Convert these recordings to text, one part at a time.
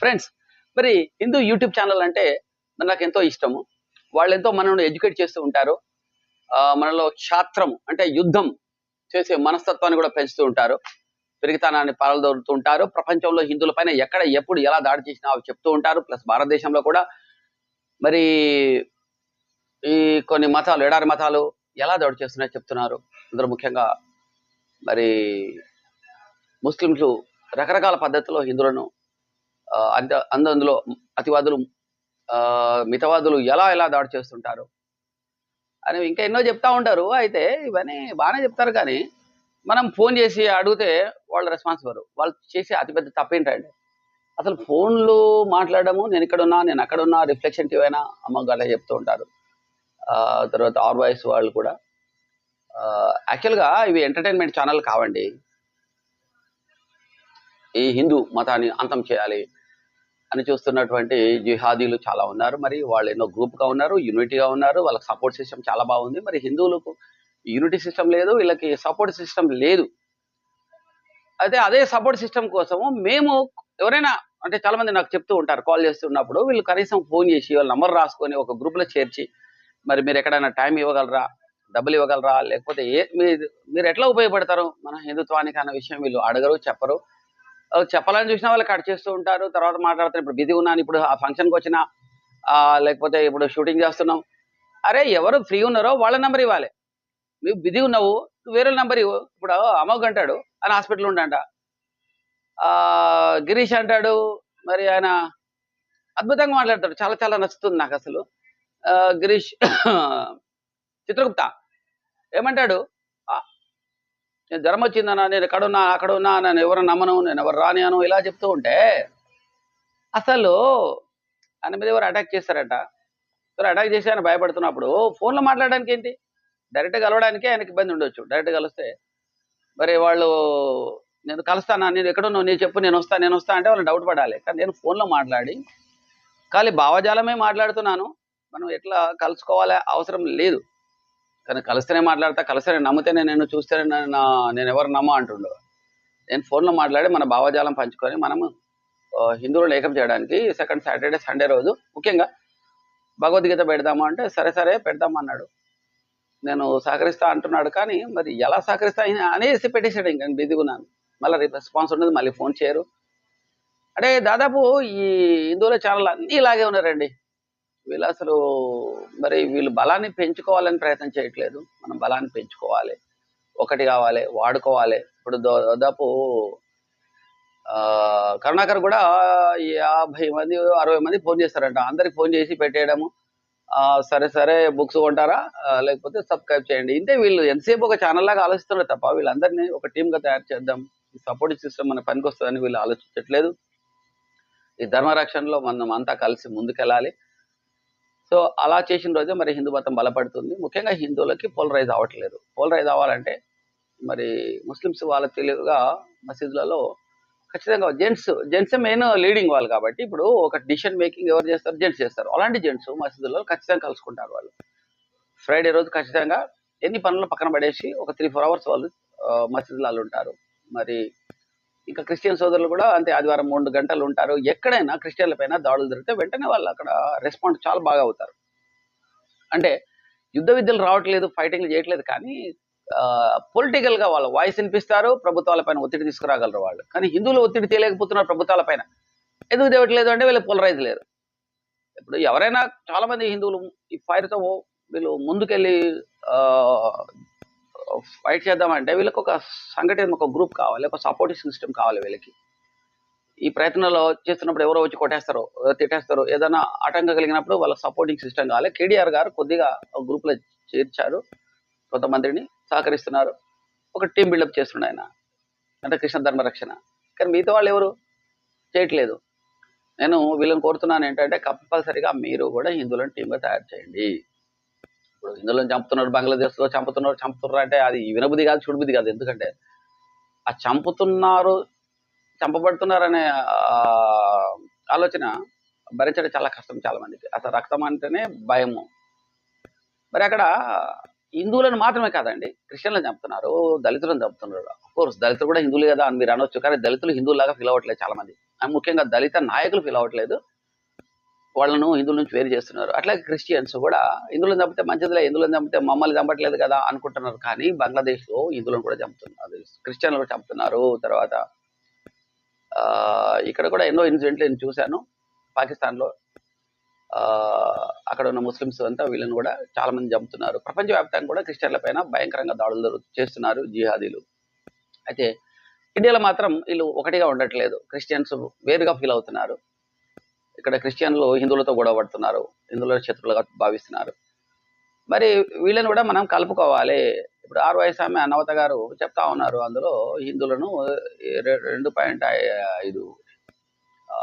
Friends మరి Hindu YouTube channel అంటే మరి నాకు ఎంతో ఇష్టము. వాళ్ళు ఎంతో మనల్ని ఎడ్యుకేట్ చేస్తూ ఉంటారు. మనలో క్షాత్రం అంటే యుద్ధం చేసే మనస్తత్వాన్ని కూడా పెంచుతూ ఉంటారు. పెరిగితనాన్ని పాలదోరుతూ ఉంటారు. ప్రపంచంలో హిందువుల పైన ఎక్కడ ఎప్పుడు ఎలా దాడి చేసినా అవి చెప్తూ ఉంటారు. ప్లస్ భారతదేశంలో కూడా మరి ఈ కొన్ని మతాలు ఎడారి మతాలు ఎలా దాడి చేస్తున్నాయో చెప్తున్నారు. అందరూ ముఖ్యంగా మరి ముస్లింలు రకరకాల పద్ధతిలో హిందువులను అంద అంద- అందులో అతివాదులు మితవాదులు ఎలా ఎలా దాడి చేస్తుంటారు? అని ఇంకా ఎన్నో చెప్తా ఉంటారు. అయితే ఇవన్నీ బాగానే చెప్తారు కానీ మనం ఫోన్ చేసి అడిగితే వాళ్ళు రెస్పాన్స్ ఇవ్వరు వాళ్ళు చేసే అతిపెద్ద తప్పేంటండి? అసలు ఫోన్లు మాట్లాడడము నేను ఇక్కడున్నా నేను అక్కడున్నా రిఫ్లెక్షన్ టీవీ అయినా అమ్మ చెప్తూ ఉంటారు. తర్వాత ఆర్ వాయిస్ వాళ్ళు కూడా. యాక్చువల్గా ఇవి ఎంటర్టైన్మెంట్ ఛానల్ కావండి. ఈ హిందూ మతాన్ని అంతం చేయాలి. అని చూస్తున్నటువంటి జిహాదీలు చాలా ఉన్నారు. మరి వాళ్ళు ఎన్నో గ్రూప్గా ఉన్నారు యూనిటీగా ఉన్నారు వాళ్ళకి సపోర్ట్ సిస్టమ్ చాలా బాగుంది. మరి హిందువులకు యూనిటీ సిస్టమ్ లేదు వీళ్ళకి సపోర్ట్ సిస్టమ్ లేదు. అయితే అదే సపోర్ట్ సిస్టమ్ కోసము మేము ఎవరైనా అంటే చాలా మంది నాకు చెప్తూ ఉంటారు కాల్ చేస్తున్నప్పుడు వీళ్ళు కనీసం ఫోన్ చేసి వాళ్ళ నంబర్ రాసుకొని ఒక గ్రూప్లో చేర్చి మరి మీరు ఎక్కడైనా టైం ఇవ్వగలరా డబ్బులు ఇవ్వగలరా లేకపోతే ఏ మీరు ఎట్లా ఉపయోగపడతారు మన హిందుత్వానికి అన్న విషయం వీళ్ళు అడగరు చెప్పరు. చెప్పాలని చూసినా వాళ్ళు కట్ చేస్తూ ఉంటారు. తర్వాత మాట్లాడుతారు. ఇప్పుడు బిజీ ఉన్నాను. ఇప్పుడు ఆ ఫంక్షన్కి వచ్చిన లేకపోతే ఇప్పుడు షూటింగ్ చేస్తున్నాం. అరే ఎవరు ఫ్రీ ఉన్నారో వాళ్ళ నెంబర్ ఇవ్వాలి. నువ్వు బిజీ ఉన్నావు. వేరే నెంబర్ ఇవ్వు. ఇప్పుడు అమోఘ్ అంటాడు. ఆయన హాస్పిటల్ ఉండంట. ఆ, గిరీష్ అంటాడు. మరి ఆయన అద్భుతంగా మాట్లాడతాడు. చాలా చాలా నచ్చుతుంది నాకు అసలు. గిరీష్ చిత్రగుప్త. ఏమంటాడు? నేను జ్వరం వచ్చిందన్నా నేను ఎక్కడున్నా అక్కడ ఉన్నా నేను ఎవరు నమ్మను నేను ఎవరు రానియను ఇలా చెప్తూ ఉంటే అసలు ఆయన మీద ఎవరు అటాక్ చేస్తారట? ఎవరు అటాక్ చేసి ఆయన భయపడుతున్నప్పుడు ఫోన్లో మాట్లాడడానికి ఏంటి? డైరెక్ట్ కలవడానికే ఆయనకి ఇబ్బంది ఉండొచ్చు. డైరెక్ట్ కలిస్తే మరి వాళ్ళు నేను కలుస్తానా నేను ఎక్కడున్నావు నేను చెప్పు నేను వస్తా నేను వస్తా అంటే వాళ్ళు డౌట్ పడాలి. కానీ నేను ఫోన్లో మాట్లాడి ఖాళీ భావజాలమే మాట్లాడుతున్నాను. మనం ఎట్లా కలుసుకోవాలి అవసరం లేదు. కానీ కలిస్తేనే మాట్లాడతా కలిస్తేనే నమ్మితేనే నేను చూస్తేనే నేను నా- నేను ఎవరు నమ్మ అంటుండో. నేను ఫోన్లో మాట్లాడి మన భావజాలం పంచుకొని మనము హిందువులు లేఖం చేయడానికి సెకండ్ సాటర్డే సండే రోజు ముఖ్యంగా భగవద్గీత పెడదాము అంటే సరే సరే పెడదామన్నాడు. నేను సహకరిస్తా అంటున్నాడు కానీ మరి ఎలా సహకరిస్తా అనేసి పెట్టేశాడు ఇంకా బిజీగా ఉన్నాను. మళ్ళీ రెస్పాన్స్ ఉండదు మళ్ళీ ఫోన్ చేయరు. అంటే దాదాపు ఈ హిందువుల ఛానల్ అన్నీ ఇలాగే ఉన్నారండి. వీళ్ళు అసలు మరి వీళ్ళు బలాన్ని పెంచుకోవాలని ప్రయత్నం చేయట్లేదు. మనం బలాన్ని పెంచుకోవాలి. ఒకటి కావాలి వాడుకోవాలి. ఇప్పుడు దాదాపు కరుణాకర్ కూడా యాభై మంది అరవై మంది ఫోన్ చేస్తారంట. అందరికి ఫోన్ చేసి పెట్టేయడము. సరే సరే బుక్స్ కొంటారా? లేకపోతే సబ్స్క్రైబ్ చేయండి. ఇంతే వీళ్ళు ఎంతసేపు ఒక ఛానల్ లాగా ఆలోచిస్తున్నారు తప్ప వీళ్ళందరినీ ఒక టీమ్గా తయారు చేద్దాం. ఈ సపోర్ట్ సిస్టమ్ మన పనికి వస్తుందని వీళ్ళు ఆలోచించట్లేదు. ఈ ధర్మరక్షణలో మనం అంతా కలిసి ముందుకెళ్ళాలి. సో అలా చేసిన రోజే మరి హిందూ మతం బలపడుతుంది. ముఖ్యంగా హిందువులకి పోలరైజ్ అవ్వట్లేదు. పోలరైజ్ అవ్వాలంటే మరి ముస్లిమ్స్ వాళ్ళ తెలివిగా మసీదులలో ఖచ్చితంగా జెంట్స్ జెంట్స్ మెయిన్ లీడింగ్ వాళ్ళు కాబట్టి ఇప్పుడు ఒక డిసిషన్ మేకింగ్ ఎవరు చేస్తారు? జెంట్స్ చేస్తారు. అలాంటి జెంట్స్ మసీదులలో ఖచ్చితంగా కలుసుకుంటారు వాళ్ళు. ఫ్రైడే రోజు ఖచ్చితంగా ఎన్ని పనులు పక్కన పడేసి ఒక త్రీ ఫోర్ అవర్స్ వాళ్ళు మసీదులలో ఉంటారు. మరి ఇంకా క్రిస్టియన్ సోదరులు కూడా అంతే ఆదివారం మూడు గంటలు ఉంటారు. ఎక్కడైనా క్రిస్టియన్లపైన దాడులు జరిగితే వెంటనే వాళ్ళు అక్కడ రెస్పాండ్ చాలా బాగా అవుతారు. అంటే యుద్ధ విద్యలు రావట్లేదు ఫైటింగ్లు చేయట్లేదు కానీ పొలిటికల్గా వాళ్ళ వాయిస్ వినిపిస్తారు ప్రభుత్వాల పైన ఒత్తిడి తీసుకురాగలరు వాళ్ళు. కానీ హిందువులు ఒత్తిడి తేలేకపోతున్నారు ప్రభుత్వాల పైన. ఎందుకు తేవట్లేదు అంటే వీళ్ళు పోలరైజ్ లేరు. ఇప్పుడు ఎవరైనా చాలా మంది హిందువులు ఈ ఫైర్తో వీళ్ళు ముందుకెళ్ళి ఫైట్ చేద్దామంటే వీళ్ళకి ఒక సంఘటన ఒక గ్రూప్ కావాలి ఒక సపోర్టివ్ సిస్టమ్ కావాలి వీళ్ళకి. ఈ ప్రయత్నంలో చేస్తున్నప్పుడు ఎవరో వచ్చి కొట్టేస్తారో తిట్టేస్తారో ఏదైనా ఆటంకం కలిగినప్పుడు వాళ్ళకి సపోర్టింగ్ సిస్టమ్ కావాలి. కేటీఆర్ గారు కొద్దిగా గ్రూప్లో చేర్చారు కొంతమందిని సహకరిస్తున్నారు. ఒక టీం బిల్డప్ చేస్తున్నాడు ఆయన. అంటే కృష్ణ ధర్మ రక్షణ. కానీ మిగతా వాళ్ళు ఎవరు? చేయట్లేదు. నేను వీళ్ళని కోరుతున్నాను ఏంటంటే కంపల్సరిగా మీరు కూడా హిందువులను టీంగా తయారు చేయండి. ఇప్పుడు హిందువులను చంపుతున్నారు బంగ్లాదేశ్లో చంపుతున్నారు చంపుతున్నారు అంటే అది వినబుద్ధి కాదు చూడబుద్ధి కాదు. ఎందుకంటే ఆ చంపుతున్నారు చంపబడుతున్నారనే ఆ, ఆలోచన భరించడం చాలా కష్టం చాలా మందికి. అసలు రక్తం అంటేనే భయము. మరి అక్కడ హిందువులను మాత్రమే కాదండి క్రిస్టియన్లను చంపుతున్నారు దళితులను చంపుతున్నారు. కోర్స్ దళితులు కూడా హిందువులు కదా అని మీరు అనొచ్చు కానీ దళితులు హిందువులాగా ఫీల్ అవ్వట్లేదు చాలా మంది. ముఖ్యంగా దళిత నాయకులు ఫీల్ అవ్వట్లేదు. వాళ్ళను హిందువుల నుంచి వేరు చేస్తున్నారు. అట్లాగే క్రిస్టియన్స్ కూడా హిందువులను చంపితే మంచిదిలే హిందువులను చంపితే మమ్మల్ని చంపట్లేదు కదా అనుకుంటున్నారు. కానీ బంగ్లాదేశ్లో హిందువులను కూడా చంపుతున్నారు. క్రిస్టియన్లు కూడా చంపుతున్నారు. తర్వాత ఇక్కడ కూడా ఎన్నో ఇన్సిడెంట్లు నేను చూశాను. పాకిస్తాన్లో అక్కడ ఉన్న ముస్లిమ్స్ అంతా వీళ్ళని కూడా చాలా మంది చంపుతున్నారు. ప్రపంచవ్యాప్తంగా కూడా క్రిస్టియన్ల పైన భయంకరంగా దాడులు చేస్తున్నారు జిహాదీలు. అయితే ఇండియాలో మాత్రం వీళ్ళు ఒకటిగా ఉండట్లేదు. క్రిస్టియన్స్ వేరుగా ఫీల్ అవుతున్నారు. ఇక్కడ క్రిస్టియన్లు హిందువులతో గొడవ పడుతున్నారు. హిందువుల శత్రులుగా భావిస్తున్నారు. మరి వీళ్ళని కూడా మనం కలుపుకోవాలి. ఇప్పుడు ఆరు వయసు ఆమె గారు చెప్తా ఉన్నారు. అందులో హిందువులను రెండు పాయింట్ ఐదు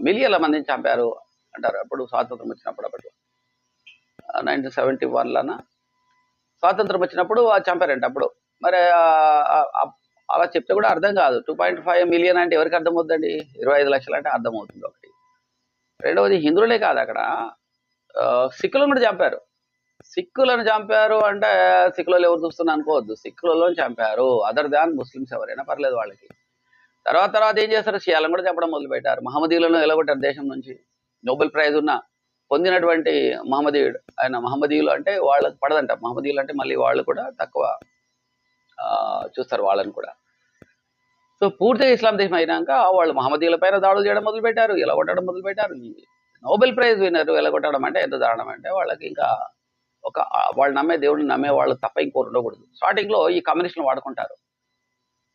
మిలియన్ల మందిని చంపారు అంటారు. అప్పుడు స్వాతంత్రం వచ్చినప్పుడు అప్పట్లో. నైన్టీన్ సెవెంటీ వన్లన స్వాతంత్రం వచ్చినప్పుడు ఆ చంపారంట అప్పుడు. మరి అలా చెప్తే కూడా అర్థం కాదు. టూ పాయింట్ ఫైవ్ మిలియన్ అంటే ఎవరికి అర్థం అవుతుందండి ఇరవై ఐదు లక్షలు అంటే అర్థమవుతుంది. ఒకటి రెండవది హిందువులే కాదు అక్కడ. ఆ, సిక్కులను కూడా చంపారు. సిక్కులను చంపారు అంటే సిక్కులలో ఎవరు చూస్తున్నా అనుకోవద్దు. సిక్కులలో చంపారు. అదర్ దాన్ ముస్లిమ్స్ ఎవరైనా పర్లేదు వాళ్ళకి. తర్వాత తర్వాత ఏం చేస్తారు? షియాలను కూడా చంపడం మొదలు పెట్టారు మహమ్మదీయులను ఎలగొట్టారు దేశం నుంచి. నోబెల్ ప్రైజ్ ఉన్న పొందినటువంటి మహమ్మదీయుడు ఆయన మహమ్మదీయులు అంటే వాళ్ళకి పడదంట. మహమ్మదీయులు అంటే మళ్ళీ వాళ్ళు కూడా తక్కువ ఆ, చూస్తారు వాళ్ళని కూడా. సో పూర్తిగా ఇస్లాం దేశం అయినాక వాళ్ళు మహమ్మదీల పైన దాడులు చేయడం మొదలు పెట్టారు ఎలగొట్టడం మొదలు పెట్టారు నోబెల్ ప్రైజ్ తినరు ఎలా కొట్టడం అంటే ఎంత దారుణం అంటే వాళ్ళకి ఇంకా ఒక వాళ్ళు నమ్మే దేవుడిని నమ్మే వాళ్ళు తప్ప ఇంకోటి ఉండకూడదు. స్టార్టింగ్లో ఈ కమ్యూనిస్టులు వాడుకుంటారు.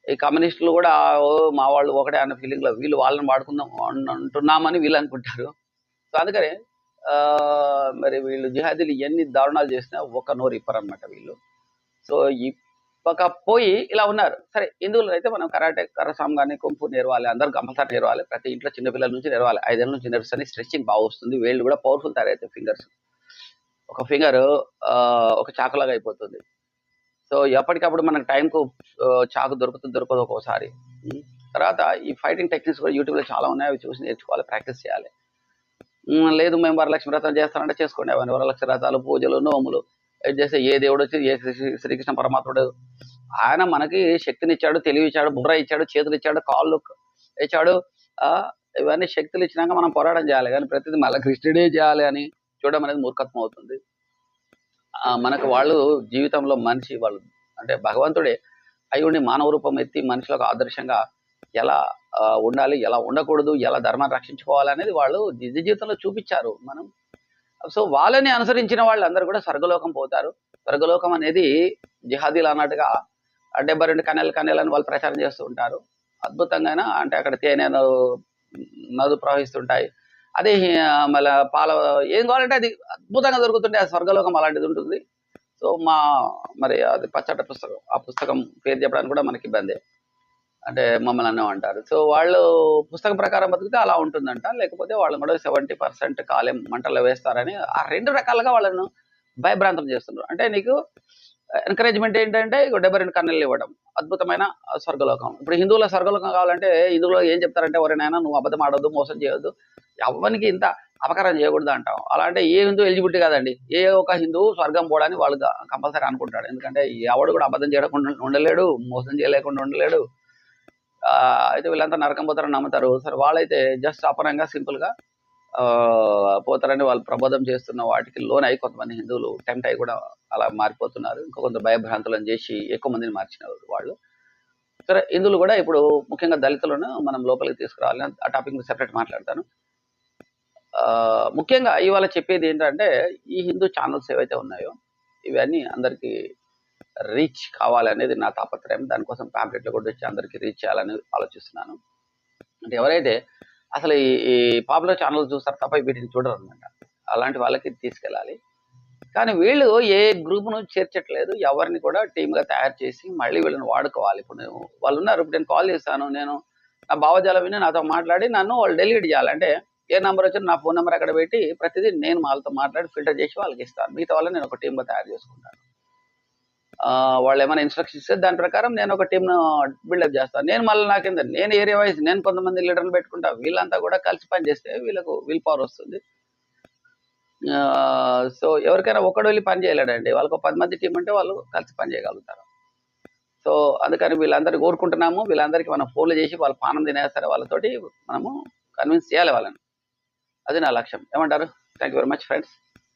ఈ కమ్యూనిస్టులు కూడా మా వాళ్ళు ఒకటే అన్న ఫీలింగ్లో వీళ్ళు వాళ్ళని వాడుకుందాం అంటున్నామని వీళ్ళు అనుకుంటారు. సో అందుకనే ఆ, మరి వీళ్ళు జిహాదీలు ఎన్ని దారుణాలు చేసినా ఒక నోరు ఇప్పరన్నమాట వీళ్ళు. సో ఒక పోయి ఇలా ఉన్నారు. సరే హిందువులు అయితే మనం కరాటే కరసాం కానీ కుంపు నేర్వాలి అందరూ కంపల్సరీ నేర్వాలి ప్రతి ఇంట్లో చిన్నపిల్లల నుంచి నేర్వాలి ఐదేళ్ళ నుంచి నేర్పిస్తే స్ట్రెచ్చింగ్ బాగా వస్తుంది వేళ్ళు కూడా పవర్ఫుల్ తయారైతే ఫింగర్స్. ఒక ఫింగర్ ఒక చాకులాగా అయిపోతుంది. సో ఎప్పటికప్పుడు మనకు టైంకు చాకు దొరుకుతుంది దొరకదు ఒక్కోసారి. తర్వాత ఈ ఫైటింగ్ టెక్నిక్స్ కూడా యూట్యూబ్లో చాలా ఉన్నాయి అవి చూసి నేర్చుకోవాలి ప్రాక్టీస్ చేయాలి. లేదు మేము వరలక్ష్మి వ్రతం చేస్తానంటే చేసుకోండి అవన్నీ వరలక్ష్మి వ్రతాలు పూజలు నోములు. చేసే ఏ దేవుడు వచ్చి ఏ శ్రీ- శ్రీకృష్ణ పరమాత్ముడు ఆయన మనకి శక్తిని ఇచ్చాడు తెలివి ఇచ్చాడు బుర్ర ఇచ్చాడు చేతులు ఇచ్చాడు కాళ్ళు ఇచ్చాడు ఆ ఇవన్నీ శక్తులు ఇచ్చినాక మనం పోరాటం చేయాలి. కానీ ప్రతిదీ మళ్ళీ కృష్ణుడే చేయాలి అని చూడడం అనేది మూర్ఖత్వం అవుతుంది. ఆ, మనకు వాళ్ళు జీవితంలో మనిషి వాళ్ళు అంటే భగవంతుడే అయ్యుండి మానవ రూపం ఎత్తి మనుషులకు ఆదర్శంగా ఎలా ఉండాలి ఎలా ఉండకూడదు ఎలా ధర్మాన్ని రక్షించుకోవాలి అనేది వాళ్ళు నిజ జీవితంలో చూపించారు. మనం సో వాళ్ళని అనుసరించిన వాళ్ళు అందరూ కూడా స్వర్గలోకం పోతారు. స్వర్గలోకం అనేది జిహాదీలు అన్నట్టుగా డెబ్బై రెండు కన్నెల కన్నెలు అని వాళ్ళు ప్రచారం చేస్తూ ఉంటారు. అద్భుతంగా అంటే అక్కడ తేనె నదు- ప్రవహిస్తుంటాయి. అదే మళ్ళీ పాల ఏం కావాలంటే అది అద్భుతంగా దొరుకుతుంటే ఆ స్వర్గలోకం అలాంటిది ఉంటుంది. సో మా మరి అది పచ్చట పుస్తకం ఆ పుస్తకం పేరు చెప్పడానికి కూడా మనకి ఇబ్బంది. అంటే మమ్మల్ని అన్నం అంటారు సో వాళ్ళు పుస్తకం ప్రకారం బతికితే అలా ఉంటుందంట. లేకపోతే వాళ్ళు కూడా సెవెంటీ పర్సెంట్ కాలేం మంటల్లో వేస్తారని ఆ రెండు రకాలుగా వాళ్ళను భయభ్రాంతం చేస్తున్నారు. అంటే నీకు ఎంకరేజ్మెంట్ ఏంటంటే ఇగో డెబ్బై రెండు కన్నెలు ఇవ్వడం. అద్భుతమైన స్వర్గలోకం. ఇప్పుడు హిందువుల స్వర్గలోకం కావాలంటే హిందువులు ఏం చెప్తారంటే ఎవరైనా నువ్వు అబద్ధం ఆడొద్దు మోసం చేయొద్దు. ఎవరికి ఇంత అపకారం చేయకూడదు అంటాం. అలా అంటే ఏ హిందూ ఎలిజిబిలిటీ కాదండి. ఏ ఒక హిందువు స్వర్గం పోవడానికి వాళ్ళు కంపల్సరీ అనుకుంటాడు. ఎందుకంటే ఎవడు కూడా అబద్ధం చేయకుండా ఉండలేడు మోసం చేయలేకుండా ఉండలేడు. అయితే వీళ్ళంతా నరకం పోతారని నమ్ముతారు. సరే వాళ్ళైతే జస్ట్ అపరంగా సింపుల్గా పోతారని వాళ్ళు ప్రబోధం చేస్తున్న వాటికి లోన్ అయి కొంతమంది హిందువులు టెంప్ట్ అయి కూడా అలా మారిపోతున్నారు. ఇంకా కొంత భయభ్రాంతులను చేసి ఎక్కువ మందిని మార్చిన వాళ్ళు. సరే హిందువులు కూడా ఇప్పుడు ముఖ్యంగా దళితులను మనం లోపలికి తీసుకురావాలి. ఆ టాపిక్ సెపరేట్ మాట్లాడతాను. ముఖ్యంగా ఇవాళ చెప్పేది ఏంటంటే ఈ హిందూ ఛానల్స్ ఏవైతే ఉన్నాయో ఇవన్నీ అందరికీ రీచ్ కావాలనేది నా తాపత్రయం దానికోసం ప్యాంప్లెట్లు కూడా వచ్చి అందరికీ రీచ్ చేయాలని ఆలోచిస్తున్నాను. అంటే ఎవరైతే అసలు ఈ పాపులర్ ఛానల్ చూస్తారు తప్ప వీటిని చూడరు అనమాట అలాంటి వాళ్ళకి తీసుకెళ్ళాలి. కానీ వీళ్ళు ఏ గ్రూప్ను చేర్చట్లేదు. ఎవరిని కూడా టీమ్గా తయారు చేసి మళ్ళీ వీళ్ళని వాడుకోవాలి. ఇప్పుడు నేను వాళ్ళు ఉన్నారు. ఇప్పుడు నేను కాల్ చేస్తాను నేను నా భావజాలం విని నాతో మాట్లాడి నన్ను వాళ్ళు డెలిట్ చేయాలంటే ఏ నెంబర్ వచ్చినా నా ఫోన్ నెంబర్ అక్కడ పెట్టి ప్రతిదీ నేను వాళ్ళతో మాట్లాడి ఫిల్టర్ చేసి వాళ్ళకి ఇస్తాను. మిగతా వాళ్ళని నేను ఒక టీమ్గా తయారు చేసుకుంటాను. వాళ్ళు ఏమైనా ఇన్స్ట్రక్షన్ ఇస్తే దాని ప్రకారం నేను ఒక టీంను బిల్డప్ చేస్తాను. నేను మళ్ళీ నాకింద నేను ఏరియా వైజ్ నేను కొంతమంది లీడర్లు పెట్టుకుంటా. వీళ్ళంతా కూడా కలిసి పని చేస్తే వీళ్ళకు విల్ పవర్ వస్తుంది. సో ఎవరికైనా ఒకడు వెళ్ళి పని చేయలేడండి. వాళ్ళకు ఒక పది మంది టీం ఉంటే వాళ్ళు కలిసి పని చేయగలుగుతారు. సో అందుకని వీళ్ళందరికీ కోరుకుంటున్నాము. వీళ్ళందరికీ మనం ఫోన్లు చేసి వాళ్ళ పానం తినేస్తారు వాళ్ళతోటి మనము కన్విన్స్ చేయాలి వాళ్ళని. అది నా లక్ష్యం. ఏమంటారు? Thank you very much friends